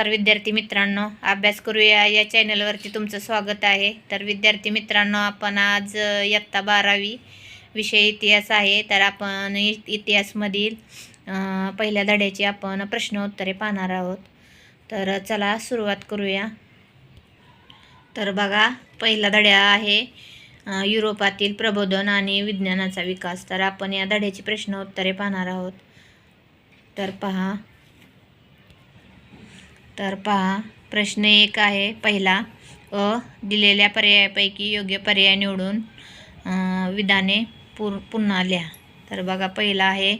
तर विद्यार्थी मित्रांनो अभ्यास करूया. या चॅनलवरती तुमचं स्वागत आहे. तर विद्यार्थी मित्रांनो आपण आज इयत्ता बारावी विषय इतिहास आहे. तर आपण इ- इतिहासमधील पहिल्या धड्याची आपण प्रश्न उत्तरे पाहणार आहोत. तर चला सुरुवात करूया. तर बघा पहिला धड्या आहे युरोपातील प्रबोधन आणि विज्ञानाचा विकास. तर आपण या धड्याची प्रश्न उत्तरे पाहणार आहोत. तर पहा. तर पहा प्रश्न एक आहे. पहिला अ दिलेल्या पर्यायापैकी योग्य पर्याय निवडून विधाने पुर पुन्हा लिहा. तर बघा पहिला आहे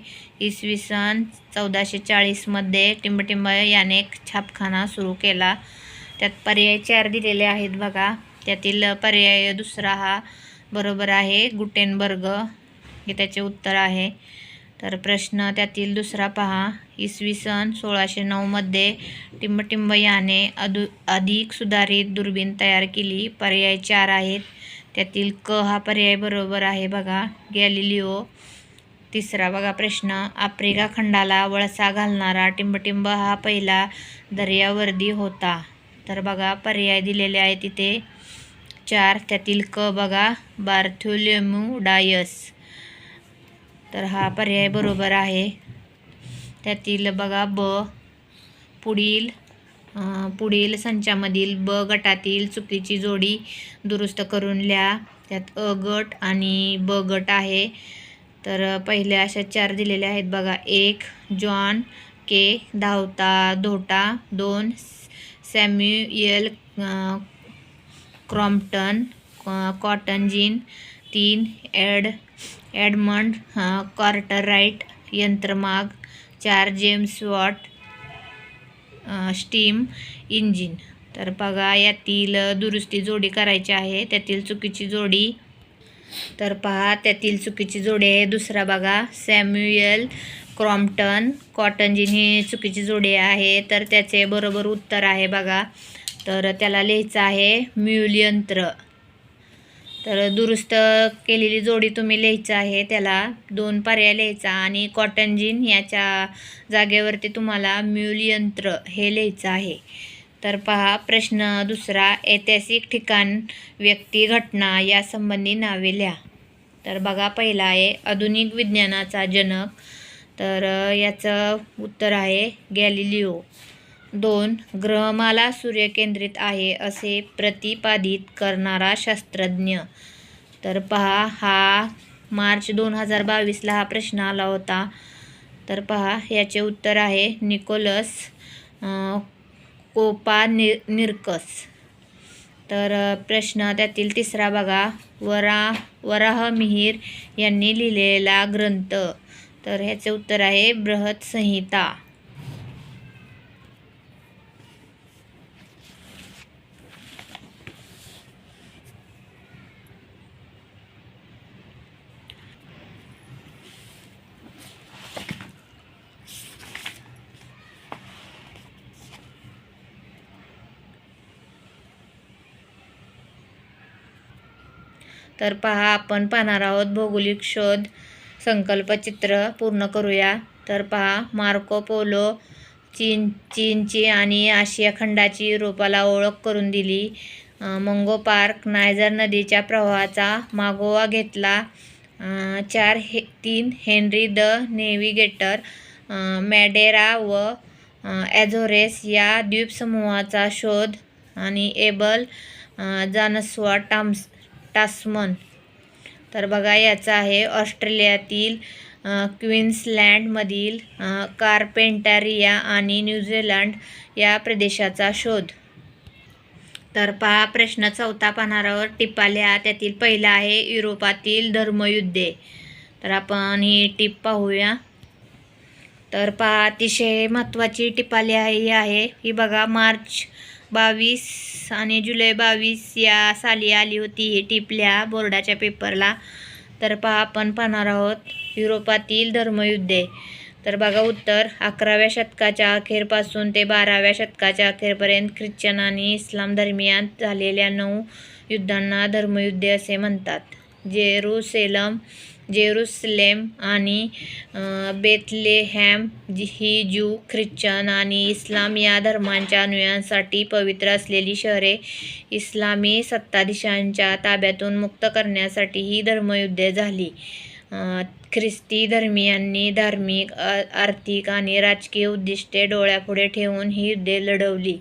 इसवी सन चौदाशे चाळीसमध्ये टिंबटिंब याने एक छापखाना सुरू केला. त्यात पर्याय चार दिलेले आहेत बघा. त्यातील पर्याय दुसरा हा बरोबर आहे गुटेनबर्ग. हे त्याचे उत्तर आहे. तर प्रश्न त्यातील दुसरा पहा. इसवी सन सोळाशे नऊमध्ये टिंबटिंब याने अदु अधिक सुधारित दुर्बीण तयार केली. पर्याय चार आहेत. त्यातील क हा पर्याय बरोबर आहे बघा. गॅलिलिओ. तिसरा बघा प्रश्न. आफ्रिका खंडाला वळसा घालणारा टिंबटिंब हा पहिला दर्यावर्दी होता. तर बघा पर्याय दिलेले आहे तिथे चार. त्यातील क बघा. Bartholomew Dias. तर हा पर्याय बरोबर आहे. त्यातील बघा ब पुढील पुढील संचामधील ब गटातील चुकीची जोडी दुरुस्त करून लिहा. त्यात अ गट आणि ब गट आहे. तर पहिल्या अशा चार दिलेल्या आहेत बघा. एक जॉन के धावता धोटा दोन सॅम्युएल क्रॉम्प्टन कॉटन जीन तीन एड एडमंड कॉर्टराईट यंत्रमाग चार जेम्स वॉट स्टीम इंजिन. तर बघा यातील दुरुस्ती जोडी करायची आहे त्यातील चुकीची जोडी. तर पहा त्यातील चुकीची जोडी आहे. दुसरा बघा सॅम्युएल क्रॉम्प्टन कॉटन जीन ही चुकीची जोडी आहे. तर त्याचे बरोबर उत्तर आहे बघा. तर त्याला लिहायचं आहे म्यूल यंत्र. तर दुरुस्त केलेली जोडी तुम्ही लिहायचं आहे त्याला दोन पर्याय लिहायचा आणि कॉटन जीन याच्या जागेवरती तुम्हाला म्यूल यंत्र हे लिहायचं आहे. तर पहा प्रश्न दुसरा ऐतिहासिक ठिकाण व्यक्ती घटना यासंबंधी नावे लिहा. तर बघा पहिला आहे आधुनिक विज्ञानाचा जनक. तर याचं उत्तर आहे गॅलिलिओ. दोन ग्रहमाला सूर्यकेंद्रित आहे असे प्रतिपादित करणारा शास्त्रज्ञ. तर पहा हा मार्च दोन हजार बावीसला हा प्रश्न आला होता. तर पहा याचे उत्तर आहे निकोलस कोपा नि निरकस तर प्रश्न त्यातील तिसरा बघा. वरा वराह मिहीर यांनी लिहिलेला ग्रंथ. तर ह्याचे उत्तर आहे बृहत संहिता. तर पहा आपण पाहणार आहोत भौगोलिक शोध संकल्पचित्र पूर्ण करूया. तर पहा मार्को पोलो चीन चीनची आणि आशिया खंडाची युरोपाला ओळख करून दिली. मंगो पार्क नायजर नदीच्या प्रवाहाचा मागोवा घेतला. चार हे तीन हेनरी द नेव्हिगेटर मॅडेरा व ॲझोरेस या द्वीपसमूहाचा शोध आणि एबल जानस्वा टाम्स टास्मन तर बघा याचा आहे ऑस्ट्रेलियातील क्वीन्सलँडमधील कार्पेंटारिया आणि न्यूझीलंड या प्रदेशाचा शोध. तर पहा प्रश्न चौथा पानारावर टिपा लिहा. त्यातील पहिला आहे युरोपातील धर्मयुद्धे. तर आपण ही टिप पाहूया. तर पहा अतिशय महत्त्वाची टिपाल्या ही आहे ही बघा मार्च बावीस आणि जुलै बावीस या साली आली होती ही टिपल्या बोर्डाच्या पेपरला. तर पहा आपण पाहणार आहोत युरोपातील धर्मयुद्धे. तर बघा उत्तर अकराव्या शतकाच्या अखेरपासून ते बाराव्या शतकाच्या अखेरपर्यंत ख्रिश्चन आणि इस्लाम दरम्यान झालेल्या नऊ युद्धांना धर्मयुद्धे असे म्हणतात. जेरुसेलम जेरुसलेम आणि बेथलेहॅम जी- ही ज्यू ख्रिश्चन आणि इस्लाम या धर्मांच्या अनुयायांसाठी पवित्र असलेली शहरे इस्लामी सत्ताधीशांच्या ताब्यातून मुक्त करण्यासाठी ही धर्मयुद्धे झाली. ख्रिस्ती धर्मियांनी धार्मिक आर्थिक आणि राजकीय उद्दिष्टे डोळ्यापुढे ठेवून ही युद्धे लढवली.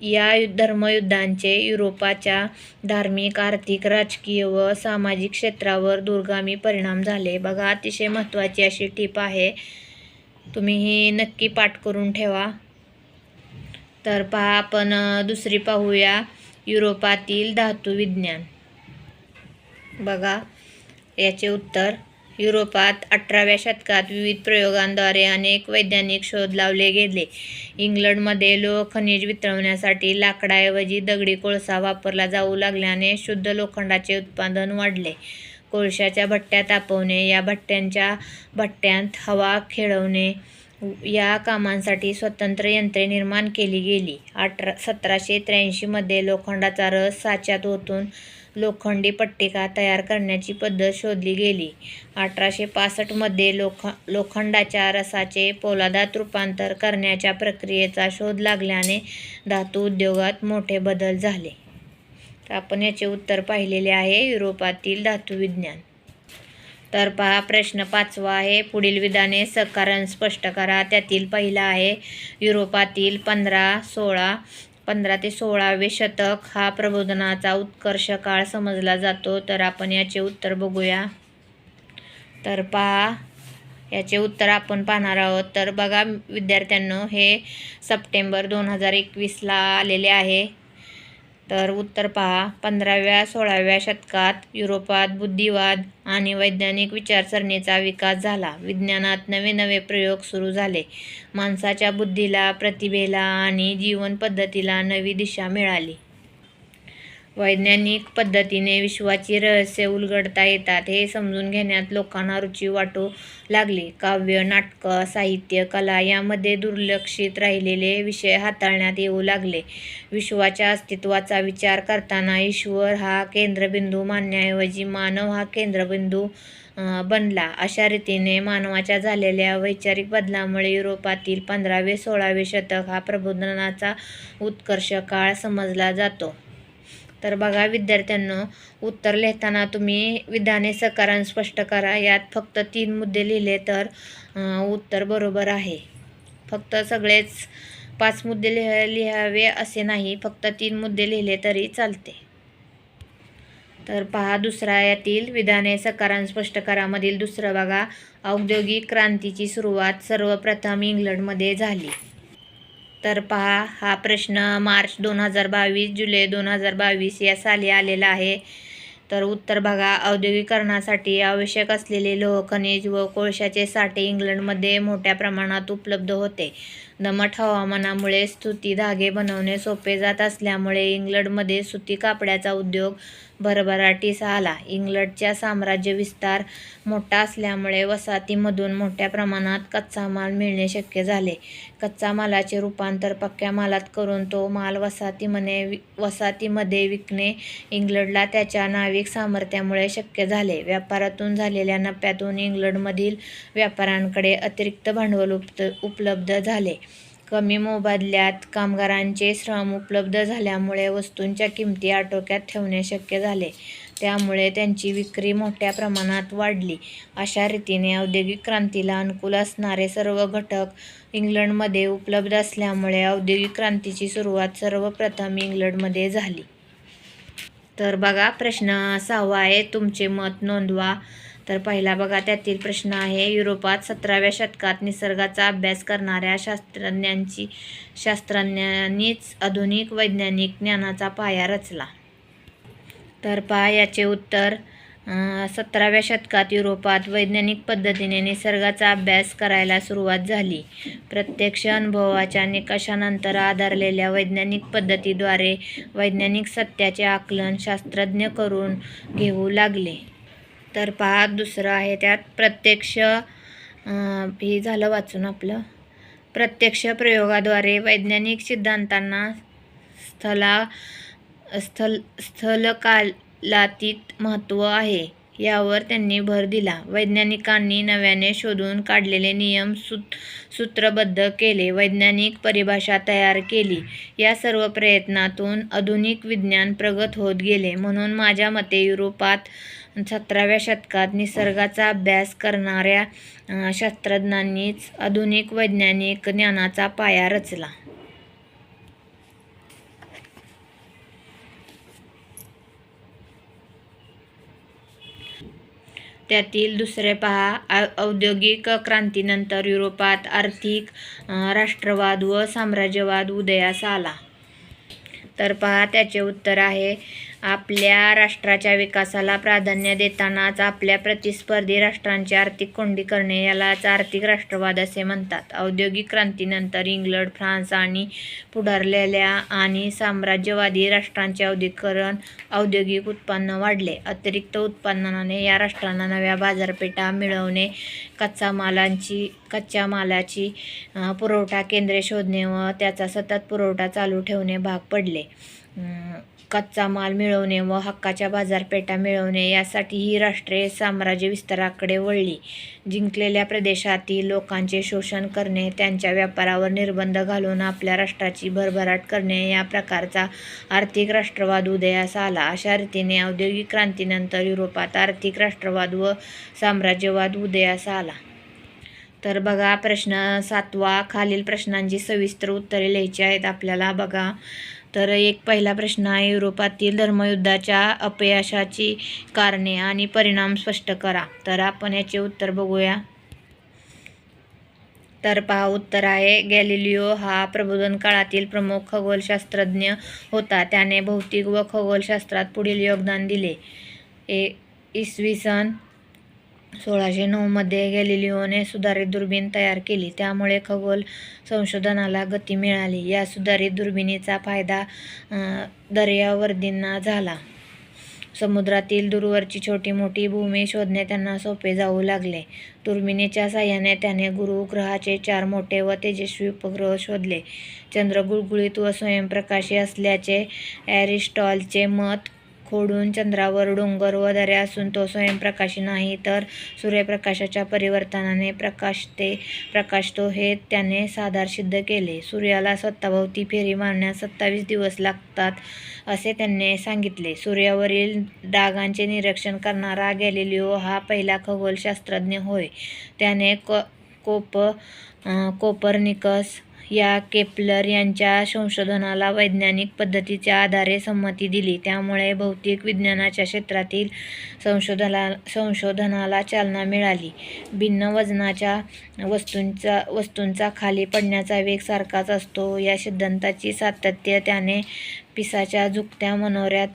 या धर्मयुद्धांचे युरोपाच्या धार्मिक आर्थिक राजकीय व सामाजिक क्षेत्रावर दूरगामी परिणाम झाले. बघा अतिशय महत्त्वाची अशी टीप आहे. तुम्ही ही नक्की पाठ करून ठेवा. तर पहा आपण दुसरी पाहूया. युरोपातील धातू विज्ञान. बघा याचे उत्तर. युरोपात अठराव्या शतकात विविध प्रयोगांद्वारे अनेक वैज्ञानिक शोध लावले गेले. इंग्लंडमध्ये लोह खनिज वितळवण्यासाठी लाकडाऐवजी दगडी कोळसा वापरला जाऊ लागल्याने शुद्ध लोखंडाचे उत्पादन वाढले. कोळशाच्या भट्ट्या तापवणे या भट्ट्यांच्या भट्ट्यांत हवा खेळवणे या कामांसाठी स्वतंत्र यंत्रे निर्माण केली गेली. अठरा सतराशे त्र्याऐंशीमध्ये लोखंडाचा रस साच्यात ओतून लोखंडी पट्टिका तयार करण्याची पद्धत शोधली गेली. अठराशे पासष्टमध्ये लोख लोखंडाच्या रसाचे पोलादात रूपांतर करण्याच्या प्रक्रियेचा शोध लागल्याने धातू उद्योगात मोठे बदल झाले. तर आपण याचे उत्तर पाहिलेले आहे युरोपातील धातुविज्ञान तर पहा प्रश्न पाचवा आहे. पुढील विधाने सकारण स्पष्ट करा. त्यातील पहिला आहे युरोपातील पंधरा सोळा पंधरा ते सोळावे शतक हा प्रबोधनाचा उत्कर्ष काळ समजला जातो. तर आपण याचे उत्तर बघूया. तर पहा याचे उत्तर आपण पाहणार आहोत. तर बघा विद्यार्थ्यांनो हे सप्टेंबर दोन हजार एकवीसला आलेले आहे. तर उत्तर पहा. पंधराव्या सोळाव्या शतकात युरोपात बुद्धिवाद आणि वैज्ञानिक विचारसरणीचा विकास झाला. विज्ञानात नवे नवे प्रयोग सुरू झाले. माणसाच्या बुद्धीला प्रतिभेला आणि जीवन पद्धतीला नवी दिशा मिळाली. वैज्ञानिक पद्धतीने विश्वाची रहस्य उलगडता येतात हे समजून घेण्यात लोकांना रुची वाटू लागली. काव्य नाटकं साहित्य कला यामध्ये दुर्लक्षित राहिलेले विषय हाताळण्यात येऊ लागले. विश्वाच्या अस्तित्वाचा विचार करताना ईश्वर हा केंद्रबिंदू मानण्याऐवजी मानव हा केंद्रबिंदू बनला. अशा रीतीने मानवाच्या झालेल्या वैचारिक बदलामुळे युरोपातील पंधरावे सोळावे शतक हा प्रबोधनाचा उत्कर्ष काळ समजला जातो. तर बघा विद्यार्थ्यांनो उत्तर लिहिताना तुम्ही विधाने सकारण स्पष्ट करा. यात फक्त तीन मुद्दे लिहिले तर उत्तर बरोबर आहे. फक्त सगळेच पाच मुद्दे लिह लिहावे असे नाही. फक्त तीन मुद्दे लिहिले तरी चालते. तर पहा दुसरा यातील विधाने सकारण स्पष्ट करामधील दुसरं बघा. औद्योगिक क्रांतीची सुरुवात सर्वप्रथम इंग्लंडमध्ये झाली. तर पहा हा प्रश्न मार्च दोन हजार बावीस जुलै दोन हजार बावीस या साली आलेला आहे. तर उत्तर बघा औद्योगिकरणासाठी आवश्यक असलेले लोह खनिज व कोळशाचे साठे इंग्लंडमध्ये मोठ्या प्रमाणात उपलब्ध होते. दमट हवामानामुळे सुती धागे बनवणे सोपे जात असल्यामुळे इंग्लंडमध्ये सुती कापडाचा उद्योग भरभराटीस आला. इंग्लंडच्या साम्राज्य विस्तार मोठा असल्यामुळे वसाहतीमधून मोठ्या प्रमाणात कच्चा माल मिळणे शक्य झाले. कच्चा मालाचे रूपांतर पक्क्या मालात करून तो माल वसाहतीमध्ये वि वसाहतीमध्ये विकणे इंग्लंडला त्याच्या नाविक सामर्थ्यामुळे शक्य झाले. व्यापारातून झालेल्या नफ्यातून इंग्लंडमधील व्यापाऱ्यांकडे अतिरिक्त भांडवल उप उपलब्ध झाले. कमी मोबदल्यात कामगारांचे श्रम उपलब्ध झाल्यामुळे वस्तूंच्या किमती आटोक्यात ठेवणे शक्य झाले. त्यामुळे त्यांची विक्री मोठ्या प्रमाणात वाढली. अशा रीतीने औद्योगिक क्रांतीला अनुकूल असणारे सर्व घटक इंग्लंडमध्ये उपलब्ध असल्यामुळे औद्योगिक क्रांतीची सुरुवात सर्वप्रथम इंग्लंडमध्ये झाली. तर बघा प्रश्न सहावा आहे तुमचे मत नोंदवा. तर पहिला बघा त्यातील प्रश्न आहे युरोपात सतराव्या शतकात निसर्गाचा अभ्यास करणाऱ्या शास्त्रज्ञांची शास्त्रज्ञांनीच आधुनिक वैज्ञानिक ज्ञानाचा पाया रचला. तर पहा याचे उत्तर सतराव्या शतकात युरोपात वैज्ञानिक पद्धतीने निसर्गाचा अभ्यास करायला सुरुवात झाली. प्रत्यक्ष अनुभवाच्या निकषानंतर आधारलेल्या वैज्ञानिक पद्धतीद्वारे वैज्ञानिक सत्याचे आकलन शास्त्रज्ञ करून घेऊ लागले. तर पहा दुसरं आहे त्यात. प्रत्यक्ष हे झालं वाचून आपलं. प्रत्यक्ष प्रयोगाद्वारे वैज्ञानिक सिद्धांतांना स्थला स्थल स्थलकालातीत महत्त्व आहे. यावर त्यांनी भर दिला. वैज्ञानिकांनी नव्याने शोधून काढलेले नियम सूत सूत्रबद्ध केले. वैज्ञानिक परिभाषा तयार केली. या सर्व प्रयत्नातून आधुनिक विज्ञान प्रगत होत गेले. म्हणून माझ्या मते युरोपात सतराव्या शतकात निसर्गाचा अभ्यास करणाऱ्या शास्त्रज्ञांनीच आधुनिक वैज्ञानिक ज्ञानाचा पाया रचला. त्यातील दुसरे पहा औद्योगिक क्रांतीनंतर युरोपात आर्थिक राष्ट्रवाद व साम्राज्यवाद उदयास आला. तर पहा त्याचे उत्तर आहे आपल्या राष्ट्राच्या विकासाला प्राधान्य देतानाच आपल्या प्रतिस्पर्धी राष्ट्रांची आर्थिक कोंडी करणे यालाच आर्थिक राष्ट्रवाद असे म्हणतात. औद्योगिक क्रांतीनंतर इंग्लंड फ्रान्स आणि पुढारलेल्या आणि साम्राज्यवादी राष्ट्रांचे औद्योगिकरण औद्योगिक उत्पन्न वाढले. अतिरिक्त उत्पन्नाने या राष्ट्रांना नव्या बाजारपेठा मिळवणे कच्चा मालांची कच्च्या मालाची पुरवठा केंद्रे शोधणे व त्याचा सतत पुरवठा चालू ठेवणे भाग पडले. कच्चा माल मिळवणे व हक्काच्या बाजारपेठा मिळवणे यासाठी ही राष्ट्रे साम्राज्य विस्ताराकडे वळली. जिंकलेल्या प्रदेशातील लोकांचे शोषण करणे त्यांच्या व्यापारावर निर्बंध घालून आपल्या राष्ट्राची भरभराट करणे या प्रकारचा आर्थिक राष्ट्रवाद उदयास आला. अशा रीतीने औद्योगिक क्रांतीनंतर युरोपात आर्थिक राष्ट्रवाद व साम्राज्यवाद उदयास आला. तर बघा प्रश्न सातवा खालील प्रश्नांची सविस्तर उत्तरे लिहायची आहेत आपल्याला. बघा तर एक पहिला प्रश्न आहे युरोपातील धर्मयुद्धाच्या अपयशाची कारणे आणि परिणाम स्पष्ट करा. तर आपण याचे उत्तर बघूया. तर पहा उत्तर आहे गॅलिलिओ हा प्रबोधन काळातील प्रमुख खगोलशास्त्रज्ञ होता. त्याने भौतिक व खगोलशास्त्रात पुढील योगदान दिले. ए इसवी सन सोळाशे नऊमध्ये गॅलिलिओने सुधारित दुर्बीण तयार केली. त्यामुळे खगोल संशोधनाला गती मिळाली. या सुधारित दुर्बिणीचा फायदा दर्यावर्दींना झाला. समुद्रातील दूरवरची छोटी मोठी भूमी शोधणे त्यांना सोपे जाऊ लागले. दुर्बिणीच्या साह्याने त्याने गुरु ग्रहाचे चार मोठे व तेजस्वी उपग्रह शोधले. चंद्र गुळगुळीत व स्वयंप्रकाशी असल्याचे ॲरिस्टॉलचे मत खोडून चंद्रावर डोंगर व दऱ्या असून तो स्वयंप्रकाशी नाही तर सूर्यप्रकाशाच्या परिवर्तनाने प्रकाशते प्रकाशतो हे त्याने साधार सिद्ध केले. सूर्याला स्वतःभोवती फेरी मारण्यास सत्तावीस दिवस लागतात असे त्यांनी सांगितले. सूर्यावरील डागांचे निरीक्षण करणारा गॅलिलिओ हा पहिला खगोलशास्त्रज्ञ होय. त्याने क कोप कोपरनिकस कोपर्निकस या केपलर यांच्या संशोधनाला वैज्ञानिक पद्धतीच्या आधारे संमती दिली. त्यामुळे भौतिक विज्ञानाच्या क्षेत्रातील संशोधना संशोधनाला चालना मिळाली. भिन्न वजनाच्या वस्तूंचा वस्तूंचा खाली पडण्याचा वेग सारखाच असतो. या सिद्धांताची सातत्य त्याने पिसाच्या झुकत्या मनोऱ्यात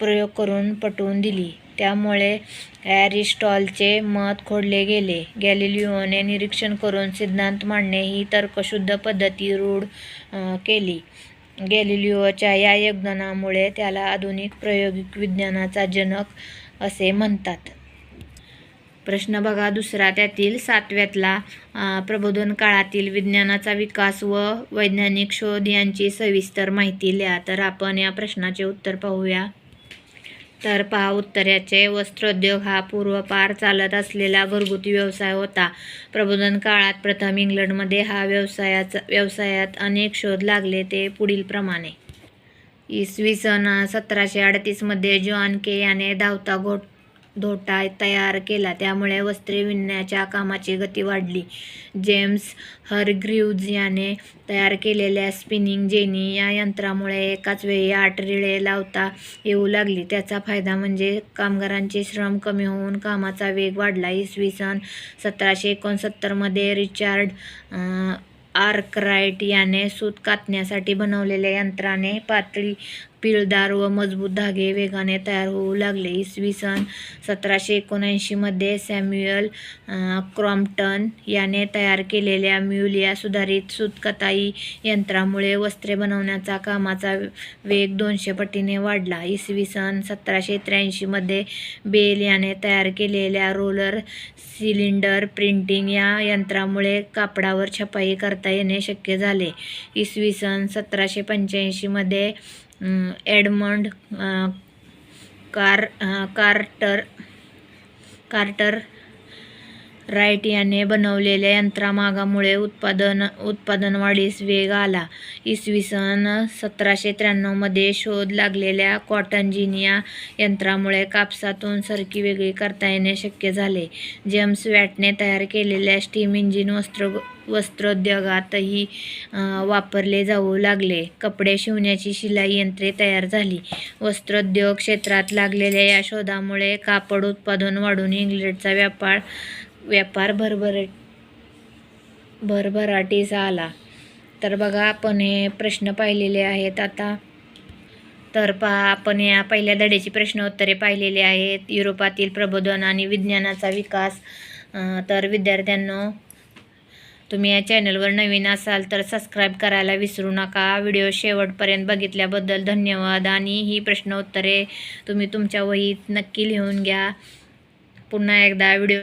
प्रयोग करून पटवून दिली. त्यामुळे ॲरिस्टॉलचे मत खोडले गेले. गॅलिलिओने निरीक्षण करून सिद्धांत मांडणे ही तर्कशुद्ध पद्धती रूढ केली. गॅलिलिओच्या या योगदानामुळे त्याला आधुनिक प्रायोगिक विज्ञानाचा जनक असे म्हणतात. प्रश्न बघा दुसरा त्यातील सातव्यातला प्रबोधन काळातील विज्ञानाचा विकास व वैज्ञानिक शोध यांची सविस्तर माहिती लिहा. तर आपण या प्रश्नाचे उत्तर पाहूया. तर पहा उत्तर वस्त्रोद्योग हा पूर्वपार चालत असलेला घरगुती व्यवसाय होता. प्रबोधन काळात प्रथम इंग्लंडमध्ये हा व्यवसायाचा व्यवसायात अनेक शोध लागले ते पुढील प्रमाणे. इसवी सन सतराशे अडतीसमध्ये जॉन के याने धावता घोट धोटा तयार केला. त्यामुळे वस्त्रे विणण्याच्या कामाची गती वाढली. जेम्स हरग्रीव्ज याने तयार केलेल्या स्पिनिंग जेनी या यंत्रामुळे एकाच वेळी आठ रिळे लावता येऊ लागली. त्याचा फायदा म्हणजे कामगारांचे श्रम कमी होऊन कामाचा वेग वाढला. इसवी सन सतराशे एकोणसत्तरमध्ये रिचार्ड आर्कराईट याने सूत कातण्यासाठी बनवलेल्या यंत्राने पातळी पिळदार व मजबूत धागे वेगाने तयार होऊ लागले. इसवी सन सतराशे एकोणऐंशीमध्ये सॅम्युअल क्रॉम्प्टन याने तयार केलेल्या म्यूल या सुधारित सूतकताई यंत्रामुळे वस्त्रे बनवण्याचा कामाचा वेग दोनशे पटीने वाढला. इसवी सन सतराशे त्र्याऐंशीमध्ये बेल याने तयार केलेल्या रोलर सिलिंडर प्रिंटिंग या यंत्रामुळे कापडावर छपाई करता येणे शक्य झाले. इसवी सन सतराशे पंच्याऐंशीमध्ये Edmund car Carter Cartwright याने बनवलेल्या यंत्रमागामुळे उत्पादन उत्पादन वाढीस वेग आला. इसवी सन सतराशे त्र्याण्णवमध्ये शोध लागलेल्या कॉटन जिनिया यंत्रामुळे कापसातून सरकी वेगळी करता येणे शक्य झाले. जेम्स वॅटने तयार केलेल्या स्टीम इंजिन वस्त्र वस्त्रोद्योगातही वापरले जाऊ लागले. कपडे शिवण्याची शिलाई यंत्रे तयार झाली. वस्त्रोद्योग क्षेत्रात लागलेल्या या शोधामुळे कापड उत्पादन वाढून इंग्लंडचा व्यापार व्यापार भरभर भरभराटीचा आला. तर बघा आपण हे प्रश्न पाहिलेले आहेत. आता तर पहा आपण या पहिल्या धड्याची प्रश्न उत्तरे पाहिलेली आहेत. युरोपातील प्रबोधन आणि विज्ञानाचा विकास. तर विद्यार्थ्यांना तुम्ही या चॅनलवर नवीन असाल तर सबस्क्राईब करायला विसरू नका. व्हिडिओ शेवटपर्यंत बघितल्याबद्दल धन्यवाद. आणि ही प्रश्न उत्तरे तुम्ही तुमच्या वहीत नक्की लिहून घ्या. पुन्हा एकदा व्हिडिओ